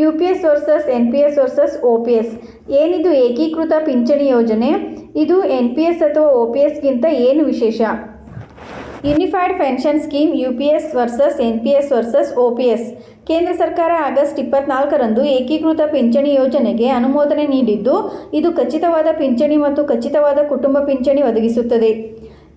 U P S versus N P S versus O P S ಏನಿದು ಏಕೀಕೃತ ಪಿಂಚಣಿ ಯೋಜನೆ? ಇದು ಎನ್ ಪಿ ಎಸ್ ಅಥವಾ ಒ ಪಿ ಎಸ್ಗಿಂತ ಏನು ವಿಶೇಷ? Unified pension scheme U P S versus N P S versus O P S ಕೇಂದ್ರ ಸರ್ಕಾರ ಆಗಸ್ಟ್ ಇಪ್ಪತ್ನಾಲ್ಕರಂದು ಏಕೀಕೃತ ಪಿಂಚಣಿ ಯೋಜನೆಗೆ ಅನುಮೋದನೆ ನೀಡಿದ್ದು, ಇದು ಖಚಿತವಾದ ಪಿಂಚಣಿ ಮತ್ತು ಖಚಿತವಾದ ಕುಟುಂಬ ಪಿಂಚಣಿ ಒದಗಿಸುತ್ತದೆ.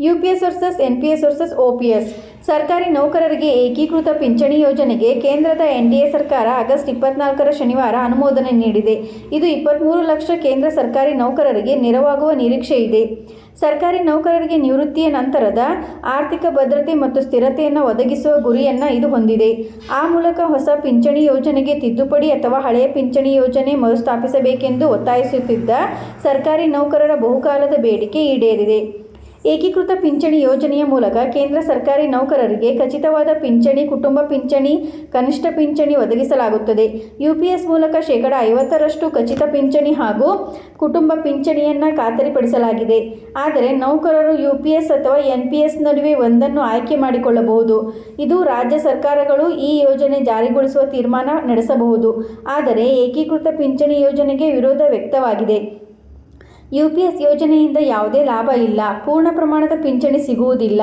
U P S versus N P S versus O P S ಸರ್ಕಾರಿ ನೌಕರರಿಗೆ ಏಕೀಕೃತ ಪಿಂಚಣಿ ಯೋಜನೆಗೆ ಕೇಂದ್ರದ ಎನ್ ಡಿ ಎ ಸರ್ಕಾರ ಆಗಸ್ಟ್ ಇಪ್ಪತ್ನಾಲ್ಕರ ಶನಿವಾರ ಅನುಮೋದನೆ ನೀಡಿದೆ. ಇದು ಇಪ್ಪತ್ತ್ಮೂರು ಲಕ್ಷ ಕೇಂದ್ರ ಸರ್ಕಾರಿ ನೌಕರರಿಗೆ ನೆರವಾಗುವ ನಿರೀಕ್ಷೆ ಇದೆ. ಸರ್ಕಾರಿ ನೌಕರರಿಗೆ ನಿವೃತ್ತಿಯ ನಂತರದ ಆರ್ಥಿಕ ಭದ್ರತೆ ಮತ್ತು ಸ್ಥಿರತೆಯನ್ನು ಒದಗಿಸುವ ಗುರಿಯನ್ನು ಇದು ಹೊಂದಿದೆ. ಆ ಮೂಲಕ ಹೊಸ ಪಿಂಚಣಿ ಯೋಜನೆಗೆ ತಿದ್ದುಪಡಿ ಅಥವಾ ಹಳೆಯ ಪಿಂಚಣಿ ಯೋಜನೆ ಮರುಸ್ಥಾಪಿಸಬೇಕೆಂದು ಒತ್ತಾಯಿಸುತ್ತಿದ್ದ ಸರ್ಕಾರಿ ನೌಕರರ ಬಹುಕಾಲದ ಬೇಡಿಕೆ ಈಡೇರಿದೆ. ಏಕೀಕೃತ ಪಿಂಚಣಿ ಯೋಜನೆಯ ಮೂಲಕ ಕೇಂದ್ರ ಸರ್ಕಾರಿ ನೌಕರರಿಗೆ ಖಚಿತವಾದ ಪಿಂಚಣಿ, ಕುಟುಂಬ ಪಿಂಚಣಿ, ಕನಿಷ್ಠ ಪಿಂಚಣಿ ಒದಗಿಸಲಾಗುತ್ತದೆ. ಯು ಪಿ ಎಸ್ ಮೂಲಕ ಶೇಕಡ ಐವತ್ತರಷ್ಟು ಖಚಿತ ಪಿಂಚಣಿ ಹಾಗೂ ಕುಟುಂಬ ಪಿಂಚಣಿಯನ್ನು ಖಾತರಿಪಡಿಸಲಾಗಿದೆ. ಆದರೆ ನೌಕರರು ಯು ಪಿ ಎಸ್ ಅಥವಾ ಎನ್ ಪಿ ಎಸ್ ನಡುವೆ ಒಂದನ್ನು ಆಯ್ಕೆ ಮಾಡಿಕೊಳ್ಳಬಹುದು. ಇದು ರಾಜ್ಯ ಸರ್ಕಾರಗಳು ಈ ಯೋಜನೆ ಜಾರಿಗೊಳಿಸುವ ತೀರ್ಮಾನ ನಡೆಸಬಹುದು. ಆದರೆ ಏಕೀಕೃತ ಪಿಂಚಣಿ ಯೋಜನೆಗೆ ವಿರೋಧ ವ್ಯಕ್ತವಾಗಿದೆ. ಯು ಪಿ ಎಸ್ ಯೋಜನೆಯಿಂದ ಯಾವುದೇ ಲಾಭ ಇಲ್ಲ. ಪೂರ್ಣ ಪ್ರಮಾಣದ ಪಿಂಚಣಿ ಸಿಗುವುದಿಲ್ಲ.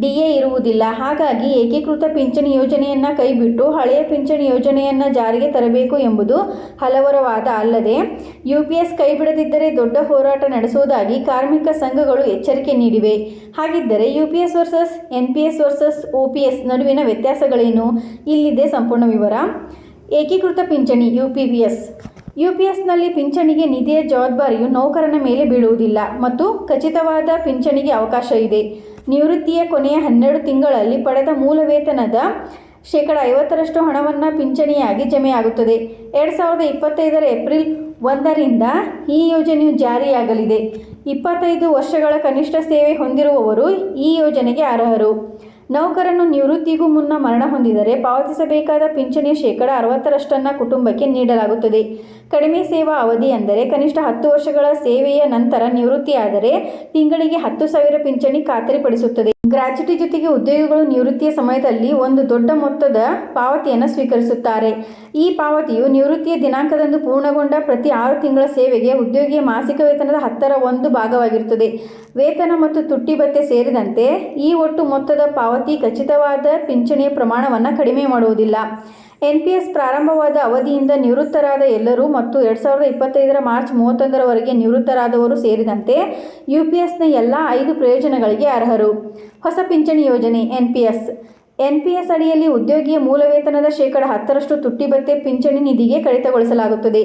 ಡಿ ಎ ಇರುವುದಿಲ್ಲ. ಹಾಗಾಗಿ ಏಕೀಕೃತ ಪಿಂಚಣಿ ಯೋಜನೆಯನ್ನು ಕೈಬಿಟ್ಟು ಹಳೆಯ ಪಿಂಚಣಿ ಯೋಜನೆಯನ್ನು ಜಾರಿಗೆ ತರಬೇಕು ಎಂಬುದು ಹಲವರ ವಾದ ಅಲ್ಲದೆ, ಯುಪಿಎಸ್ ಕೈಬಿಡದಿದ್ದರೆ ದೊಡ್ಡ ಹೋರಾಟ ನಡೆಸುವುದಾಗಿ ಕಾರ್ಮಿಕ ಸಂಘಗಳು ಎಚ್ಚರಿಕೆ ನೀಡಿವೆ. ಹಾಗಿದ್ದರೆ UPS versus, NPS versus O P S ನಡುವಿನ ವ್ಯತ್ಯಾಸಗಳೇನು? ಇಲ್ಲಿದೆ ಸಂಪೂರ್ಣ ವಿವರ. ಏಕೀಕೃತ ಪಿಂಚಣಿ U P P S U ಪಿಂಚಣಿಗೆ ನಿಧಿಯ ಜವಾಬ್ದಾರಿಯು ನೌಕರನ ಮೇಲೆ ಬೀಳುವುದಿಲ್ಲ ಮತ್ತು ಖಚಿತವಾದ ಪಿಂಚಣಿಗೆ ಅವಕಾಶ ಇದೆ. ನಿವೃತ್ತಿಯ ಕೊನೆಯ ಹನ್ನೆರಡು ತಿಂಗಳಲ್ಲಿ ಪಡೆದ ಮೂಲ ವೇತನದ ಶೇಕಡ ಐವತ್ತರಷ್ಟು ಹಣವನ್ನು ಪಿಂಚಣಿಯಾಗಿ ಜಮೆಯಾಗುತ್ತದೆ. ಎರಡು ಸಾವಿರದ ಇಪ್ಪತ್ತೈದರ ಏಪ್ರಿಲ್ ಒಂದರಿಂದ ಈ ಯೋಜನೆಯು ಜಾರಿಯಾಗಲಿದೆ. ಇಪ್ಪತ್ತೈದು ವರ್ಷಗಳ ಕನಿಷ್ಠ ಸೇವೆ ಹೊಂದಿರುವವರು ಈ ಯೋಜನೆಗೆ ಅರ್ಹರು. ನೌಕರನು ನಿವೃತ್ತಿಗೂ ಮುನ್ನ ಮರಣ ಹೊಂದಿದರೆ ಪಾವತಿಸಬೇಕಾದ ಪಿಂಚಣಿಯ ಶೇಕಡ ಅರವತ್ತರಷ್ಟನ್ನು ಕುಟುಂಬಕ್ಕೆ ನೀಡಲಾಗುತ್ತದೆ. ಕಡಿಮೆ ಸೇವಾ ಅವಧಿ ಅಂದರೆ ಕನಿಷ್ಠ ಹತ್ತು ವರ್ಷಗಳ ಸೇವೆಯ ನಂತರ ನಿವೃತ್ತಿಯಾದರೆ ತಿಂಗಳಿಗೆ ಹತ್ತು ಸಾವಿರ ಪಿಂಚಣಿ ಖಾತರಿಪಡಿಸುತ್ತದೆ. ಗ್ರಾಚ್ಯುಟಿ ಜೊತೆಗೆ ಉದ್ಯೋಗಿಗಳು ನಿವೃತ್ತಿಯ ಸಮಯದಲ್ಲಿ ಒಂದು ದೊಡ್ಡ ಮೊತ್ತದ ಪಾವತಿಯನ್ನು ಸ್ವೀಕರಿಸುತ್ತಾರೆ. ಈ ಪಾವತಿಯು ನಿವೃತ್ತಿಯ ದಿನಾಂಕದಂದು ಪೂರ್ಣಗೊಂಡ ಪ್ರತಿ ಆರು ತಿಂಗಳ ಸೇವೆಗೆ ಉದ್ಯೋಗಿಯ ಮಾಸಿಕ ವೇತನದ ಹತ್ತರ ಒಂದು ಭಾಗವಾಗಿರುತ್ತದೆ. ವೇತನ ಮತ್ತು ತುಟ್ಟಿ ಭತ್ಯೆ ಸೇರಿದಂತೆ ಈ ಒಟ್ಟು ಮೊತ್ತದ ಪಾವತಿ ಖಚಿತವಾದ ಪಿಂಚಣಿಯ ಪ್ರಮಾಣವನ್ನು ಕಡಿಮೆ ಮಾಡುವುದಿಲ್ಲ. ಎನ್ ಪಿ ಎಸ್ ಪ್ರಾರಂಭವಾದ ಅವಧಿಯಿಂದ ನಿವೃತ್ತರಾದ ಎಲ್ಲರೂ ಮತ್ತು ಎರಡು ಸಾವಿರದ ಇಪ್ಪತ್ತೈದರ ಮಾರ್ಚ್ ಮೂವತ್ತೊಂದರವರೆಗೆ ನಿವೃತ್ತರಾದವರು ಸೇರಿದಂತೆ ಯು ಪಿ ಎಸ್ನ ಎಲ್ಲ ಐದು ಪ್ರಯೋಜನಗಳಿಗೆ ಅರ್ಹರು. ಹೊಸ ಪಿಂಚಣಿ ಯೋಜನೆ N P S N P S ಅಡಿಯಲ್ಲಿ ಉದ್ಯೋಗಿಯ ಮೂಲ ವೇತನದ ಶೇಕಡ ಹತ್ತರಷ್ಟು ತುಟ್ಟಿ ಭತ್ತೆ ಪಿಂಚಣಿ ನಿಧಿಗೆ ಕಡಿತಗೊಳಿಸಲಾಗುತ್ತದೆ.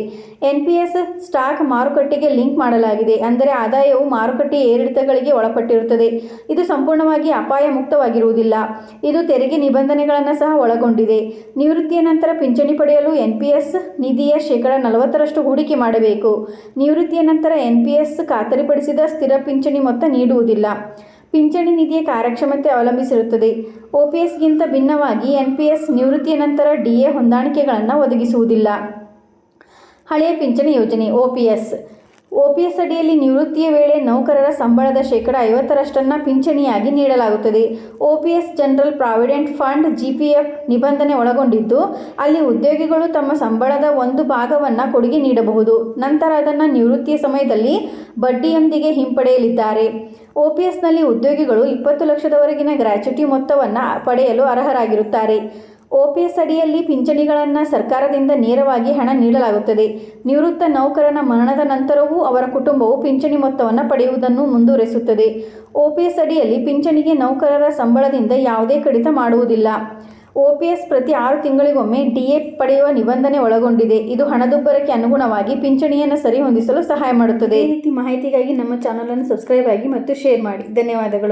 ಎನ್ಪಿಎಸ್ ಸ್ಟಾಕ್ ಮಾರುಕಟ್ಟೆಗೆ ಲಿಂಕ್ ಮಾಡಲಾಗಿದೆ. ಅಂದರೆ ಆದಾಯವು ಮಾರುಕಟ್ಟೆ ಏರಿಳಿತಗಳಿಗೆ ಒಳಪಟ್ಟಿರುತ್ತದೆ. ಇದು ಸಂಪೂರ್ಣವಾಗಿ ಅಪಾಯ ಮುಕ್ತವಾಗಿರುವುದಿಲ್ಲ. ಇದು ತೆರಿಗೆ ನಿಬಂಧನೆಗಳನ್ನು ಸಹ ಒಳಗೊಂಡಿದೆ. ನಿವೃತ್ತಿಯ ನಂತರ ಪಿಂಚಣಿ ಪಡೆಯಲು ಎನ್ಪಿಎಸ್ ನಿಧಿಯ ಶೇಕಡ ನಲವತ್ತರಷ್ಟು ಹೂಡಿಕೆ ಮಾಡಬೇಕು. ನಿವೃತ್ತಿಯ ನಂತರ ಎನ್ಪಿಎಸ್ ಖಾತರಿಪಡಿಸಿದ ಸ್ಥಿರ ಪಿಂಚಣಿ ಮೊತ್ತ ನೀಡುವುದಿಲ್ಲ. ಪಿಂಚಣಿ ನಿಧಿಯ ಕಾರ್ಯಕ್ಷಮತೆ ಅವಲಂಬಿಸಿರುತ್ತದೆ. ಒ ಪಿ ಎಸ್ಗಿಂತ ಭಿನ್ನವಾಗಿ ಎನ್ಪಿಎಸ್ ನಿವೃತ್ತಿಯ ನಂತರ ಡಿಎ ಹೊಂದಾಣಿಕೆಗಳನ್ನು ಒದಗಿಸುವುದಿಲ್ಲ. ಹಳೆಯ ಪಿಂಚಣಿ ಯೋಜನೆ O P S O P S ಅಡಿಯಲ್ಲಿ ನಿವೃತ್ತಿಯ ವೇಳೆ ನೌಕರರ ಸಂಬಳದ ಶೇಕಡ ಐವತ್ತರಷ್ಟನ್ನು ಪಿಂಚಣಿಯಾಗಿ ನೀಡಲಾಗುತ್ತದೆ. O P S general provident fund GPF ನಿಬಂಧನೆ ಒಳಗೊಂಡಿದ್ದು, ಅಲ್ಲಿ ಉದ್ಯೋಗಿಗಳು ತಮ್ಮ ಸಂಬಳದ ಒಂದು ಭಾಗವನ್ನು ಕೊಡುಗೆ ನೀಡಬಹುದು. ನಂತರ ಅದನ್ನು ನಿವೃತ್ತಿಯ ಸಮಯದಲ್ಲಿ ಬಡ್ಡಿಯೊಂದಿಗೆ ಹಿಂಪಡೆಯಲಿದ್ದಾರೆ. ಒ ಪಿ ಎಸ್ನಲ್ಲಿ ಉದ್ಯೋಗಿಗಳು ಇಪ್ಪತ್ತು ಲಕ್ಷದವರೆಗಿನ ಗ್ರ್ಯಾಚ್ಯುಟಿ ಮೊತ್ತವನ್ನು ಪಡೆಯಲು ಅರ್ಹರಾಗಿರುತ್ತಾರೆ. ಒ ಪಿ ಎಸ್ ಅಡಿಯಲ್ಲಿ ಪಿಂಚಣಿಗಳನ್ನು ಸರ್ಕಾರದಿಂದ ನೇರವಾಗಿ ಹಣ ನೀಡಲಾಗುತ್ತದೆ. ನಿವೃತ್ತ ನೌಕರನ ಮರಣದ ನಂತರವೂ ಅವರ ಕುಟುಂಬವು ಪಿಂಚಣಿ ಮೊತ್ತವನ್ನು ಪಡೆಯುವುದನ್ನು ಮುಂದುವರೆಸುತ್ತದೆ. ಓಪಿಎಸ್ ಅಡಿಯಲ್ಲಿ ಪಿಂಚಣಿಗೆ ನೌಕರರ ಸಂಬಳದಿಂದ ಯಾವುದೇ ಕಡಿತ ಮಾಡುವುದಿಲ್ಲ. ಓಪಿಎಸ್ ಪ್ರತಿ ಆರು ತಿಂಗಳಿಗೊಮ್ಮೆ ಡಿಎ ಪಡೆಯುವ ನಿಬಂಧನೆ ಒಳಗೊಂಡಿದೆ. ಇದು ಹಣದುಬ್ಬರಕ್ಕೆ ಅನುಗುಣವಾಗಿ ಪಿಂಚಣಿಯನ್ನು ಸರಿಹೊಂದಿಸಲು ಸಹಾಯ ಮಾಡುತ್ತದೆ. ಈ ರೀತಿ ಮಾಹಿತಿಗಾಗಿ ನಮ್ಮ ಚಾನಲನ್ನು ಸಬ್ಸ್ಕ್ರೈಬ್ ಆಗಿ ಮತ್ತು ಶೇರ್ ಮಾಡಿ. ಧನ್ಯವಾದಗಳು.